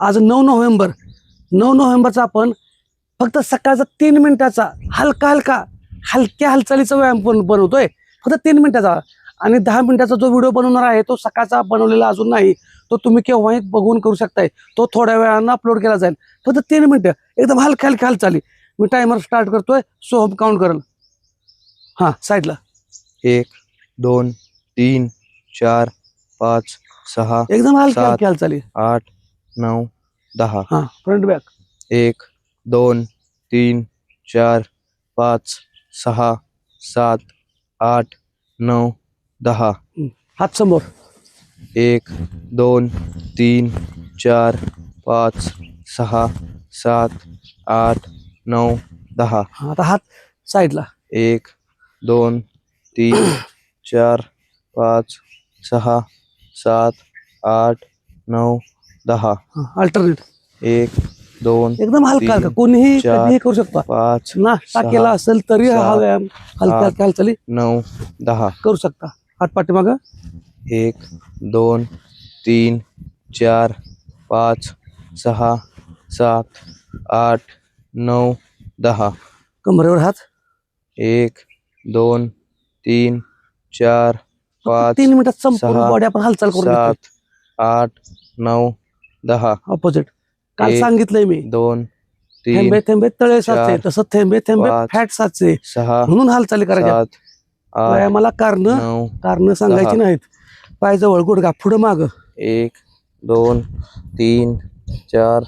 आज नऊ नोव्हेंबर नऊ नोव्हेंबरचा आपण फक्त सकाळचा तीन मिनिटाचा हलका हलका हलक्या हालचालीचा व्यायाम पण बनवतोय. फक्त तीन मिनिटाचा आणि दहा मिनिटाचा जो व्हिडिओ बनवणार आहे तो सकाळचा बनवलेला अजून नाही. तो तुम्ही केव्हाही बघून करू शकताय. तो थोड्या वेळानं अपलोड केला जाईल. फक्त तीन मिनिटं एकदम हलक्या हलक्या हालचाली. मी टायमर स्टार्ट करतोय. सोहम काउंट करेल. हां साईडला एक दोन तीन चार पाच सहा एकदम हलक्या. हलक्या हालचाली. आठ नऊ दहा. हां फ्रंट बॅक एक दोन तीन चार पाच सहा सात आठ नऊ दहा. हात समोर. एक दोन तीन चार पाच सहा सात आठ नऊ दहा. हां आता हात साईडला एक दोन तीन चार पाच सहा सात आठ नऊ दहा. अल्टरनेट एक दोन एकदम हलका हलका. कोणीही कधीही करू शकता. पाच नाश्ता केला असेल तरी हा व्यायाम हलक्या आठ. हलक्या हालचाली नऊ दहा. करू शकता. हात पाठीमाग. एक दोन तीन चार पाच सहा सात आठ नऊ दहा. कमरेवर हात. एक दोन तीन चार पाच तीन मिनिटात संपूर्ण बॉडी आपण हालचाल करू सात आठ नऊ दहा. ऑपोजिट काल एक, सांगितलंय मी? दोन तीन थेंबे थेंबे तळे साचे चार, तसं थेंबे थेंबे पाच, फॅट साचे. सहा म्हणून हालचाली करायच्या सात आठ व्यायामाला कारण नऊ कारण सांगायची. नाहीत. पाय जवळ गुडघा पुढं माग. एक दोन तीन चार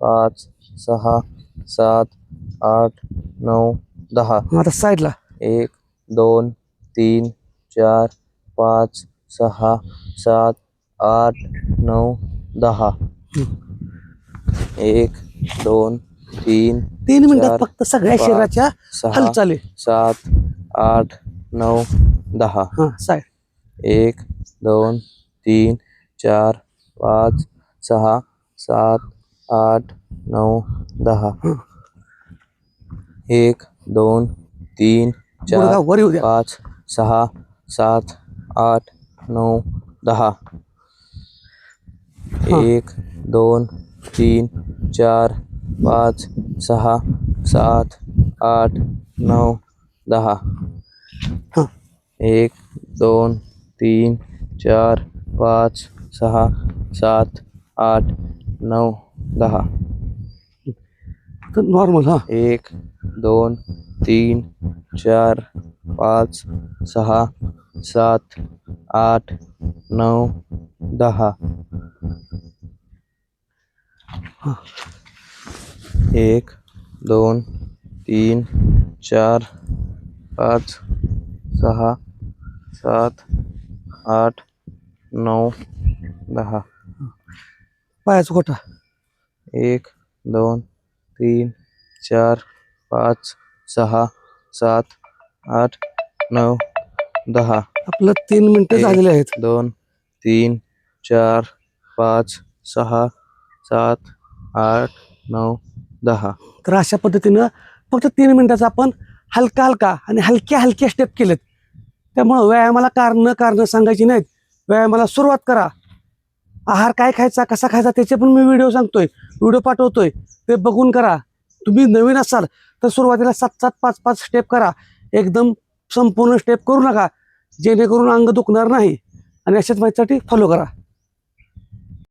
पाच सहा सात आठ नऊ दहा. आता साईडला. एक दोन तीन चार पाच सहा सात आठ नऊ दहा. एक दोन तीन तीन मिनिटात फक्त सगळ्या पाच, शरीराच्या सहा हालचाली. सात आठ नऊ दहा. हा एक दोन तीन चार पाच सहा सात आठ नऊ दहा. एक दोन तीन गुडघा चार वर येऊ द्या. पाच सहा सात आठ नऊ दहा. एक दोन तीन चार पाच सहा सात आठ नऊ दहा. एक दोन तीन चार पाच सहा सात आठ नऊ दहा. नॉर्मल हा? एक दोन तीन चार पाच सहा सात आठ नऊ दहा. एक दोन तीन चार पाच सहा सात आठ नऊ दहा. पायाचा खोटा एक दोन तीन चार पाच सहा सात आठ नऊ दहा. आपलं तीन मिनिटं. झालेले आहेत. दोन तीन चार पाच सहा सात आठ नऊ दहा. तर अशा पद्धतीनं फक्त तीन मिनिटाचा आपण हलका हलका आणि हलक्या हलक्या स्टेप केलेत. त्यामुळं व्यायामाला कारणं कारणं सांगायची नाहीत. व्यायामाला सुरुवात करा. आहार काय खायचा कसा खायचा त्याचे पण मी व्हिडिओ सांगतोय. व्हिडिओ पाठवतोय. ते बघून करा. तुम्ही नवीन असाल तर सुरुवातीला सात सात पाच पाच स्टेप करा. एकदम संपूर्ण स्टेप करू नका. जेणेकरून अंग दुखणार नाही. आणि अशाच माहितीसाठी फॉलो करा.